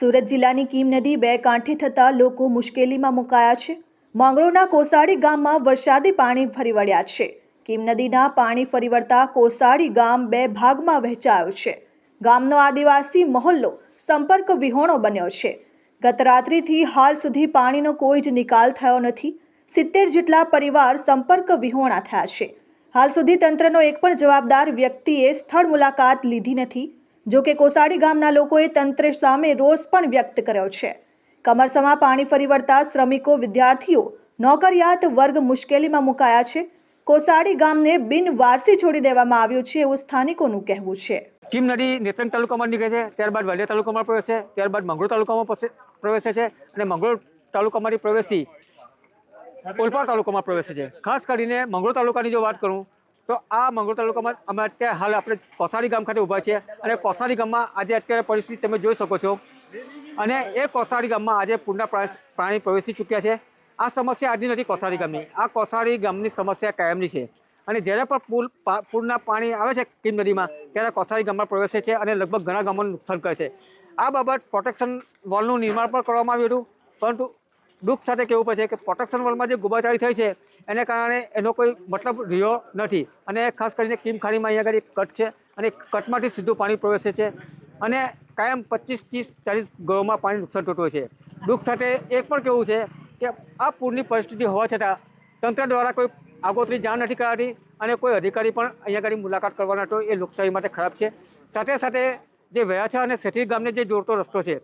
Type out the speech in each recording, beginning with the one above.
સુરત જિલ્લાની કીમ નદી બે કાંઠે થતાં લોકો મુશ્કેલીમાં મુકાયા છે. માંગરોળના કોસાડી ગામમાં વરસાદી પાણી ફરી વળ્યા છે. કીમ નદીના પાણી ફરી વળતા કોસાડી ગામ બે ભાગમાં વહેંચાયું છે. ગામનો આદિવાસી મહોલ્લો સંપર્ક વિહોણો બન્યો છે. ગત રાત્રિથી હાલ સુધી પાણીનો કોઈ જ નિકાલ થયો નથી. સિત્તેર જેટલા પરિવાર સંપર્ક વિહોણા થયા છે. હાલ સુધી તંત્રનો એક પણ જવાબદાર વ્યક્તિએ સ્થળ મુલાકાત લીધી નથી. જો કે કોસાડી ગામના લોકોએ તંત્ર સામે રોષ પણ વ્યક્ત કર્યો છે. કમરસમાં પાણી ફરી વળતા શ્રમિકો, વિદ્યાર્થીઓ, નોકરિયાત વર્ગ મુશ્કેલીમાં મુકાયા છે. કોસાડી ગામને બિનવારસી છોડી દેવામાં આવ્યું છે એવું સ્થાનિકોનું કહેવું છે. કીમ નદી નેત્રંગ તાલુકામાં નીકળે છે, ત્યારબાદ વાલિયા તાલુકામાં પ્રવેશે ત્યારબાદ મંગળૂર તાલુકામાં પ્રવેશે છે અને મંગળૂર તાલુકામાંથી પ્રવેશી ઓલપાડ તાલુકામાં પ્રવેશે છે. ખાસ કરીને મંગળો તાલુકાની જો વાત કરું તો આ મંગળૂર તાલુકામાં અમે અત્યારે હાલ આપણે કોસારી ગામ ખાતે ઊભા છીએ અને કોસારી ગામમાં આજે અત્યારે પરિસ્થિતિ તમે જોઈ શકો છો. અને એ કોસારી ગામમાં આજે પૂરના પ્રા- પ્રાણી પ્રવેશી ચૂક્યા છે. આ સમસ્યા આજની નથી કોસારી ગામની. આ કોસારી ગામની સમસ્યા કાયમની છે. અને જ્યારે પણ પુલ પૂરના પાણી આવે છે કીમ નદીમાં, ત્યારે કોસારી ગામમાં પ્રવેશે છે અને લગભગ ઘણા ગામોને નુકસાન કરે છે. આ બાબત પ્રોટેક્શન વોલનું નિર્માણ પણ કરવામાં આવ્યું હતું. પરંતુ દુઃખ સાથે કહેવું પડશે કે પ્રોટેક્શન વોલમાં જે ગોબાચારી થઈ છે, એને કારણે એનો કોઈ મતલબ રહ્યો નથી. અને ખાસ કરીને કીમ ખાડીમાં અહીંયા આગળ કટ છે અને કટમાંથી સીધું પાણી પ્રવેશે છે અને કાયમ પચીસ ત્રીસ ચાલીસ ઘરોમાં પાણી નુકસાન થતું છે. દુઃખ સાથે એ પણ કહેવું છે કે આ પૂરની પરિસ્થિતિ હોવા છતાં તંત્ર દ્વારા કોઈ આગોતરી જાણ નથી કરાતી અને કોઈ અધિકારી પણ અહીંયા આગળ મુલાકાત કરવાના હતો એ લોકશાહી માટે ખરાબ છે. સાથે સાથે જે વયાછા અને સેઠી ગામને જે જોડતો રસ્તો છે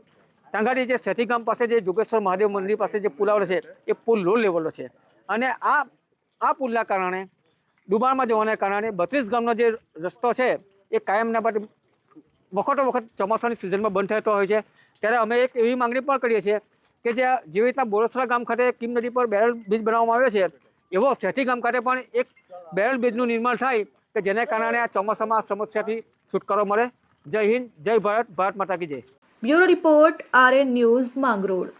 તાંગાડી જે સેઠી ગામ પાસે જે જોગેશ્વર મહાદેવ મંદિર પાસે જે પુલ આવેલો છે, એ પુલ લો લેવલનો છે. અને આ આ પુલના કારણે, ડુબાણમાં જવાના કારણે બત્રીસ ગામનો જે રસ્તો છે, એ કાયમના માટે વખતો વખત ચોમાસાની સિઝનમાં બંધ થતો હોય છે. ત્યારે અમે એક એવી માંગણી પણ કરીએ છીએ કે જે જેવી રીતના બોરસરા ગામ ખાતે કિમ નદી પર બેરલ બ્રિજ બનાવવામાં આવ્યો છે, એવો સેઠી ગામ ખાતે પણ એક બેરલ બ્રિજનું નિર્માણ થાય કે જેને કારણે આ ચોમાસામાં સમસ્યાથી છુટકારો મળે. જય હિન્દ, જય ભારત ભારત માતા કી જય. Bureau report R N news Mangrol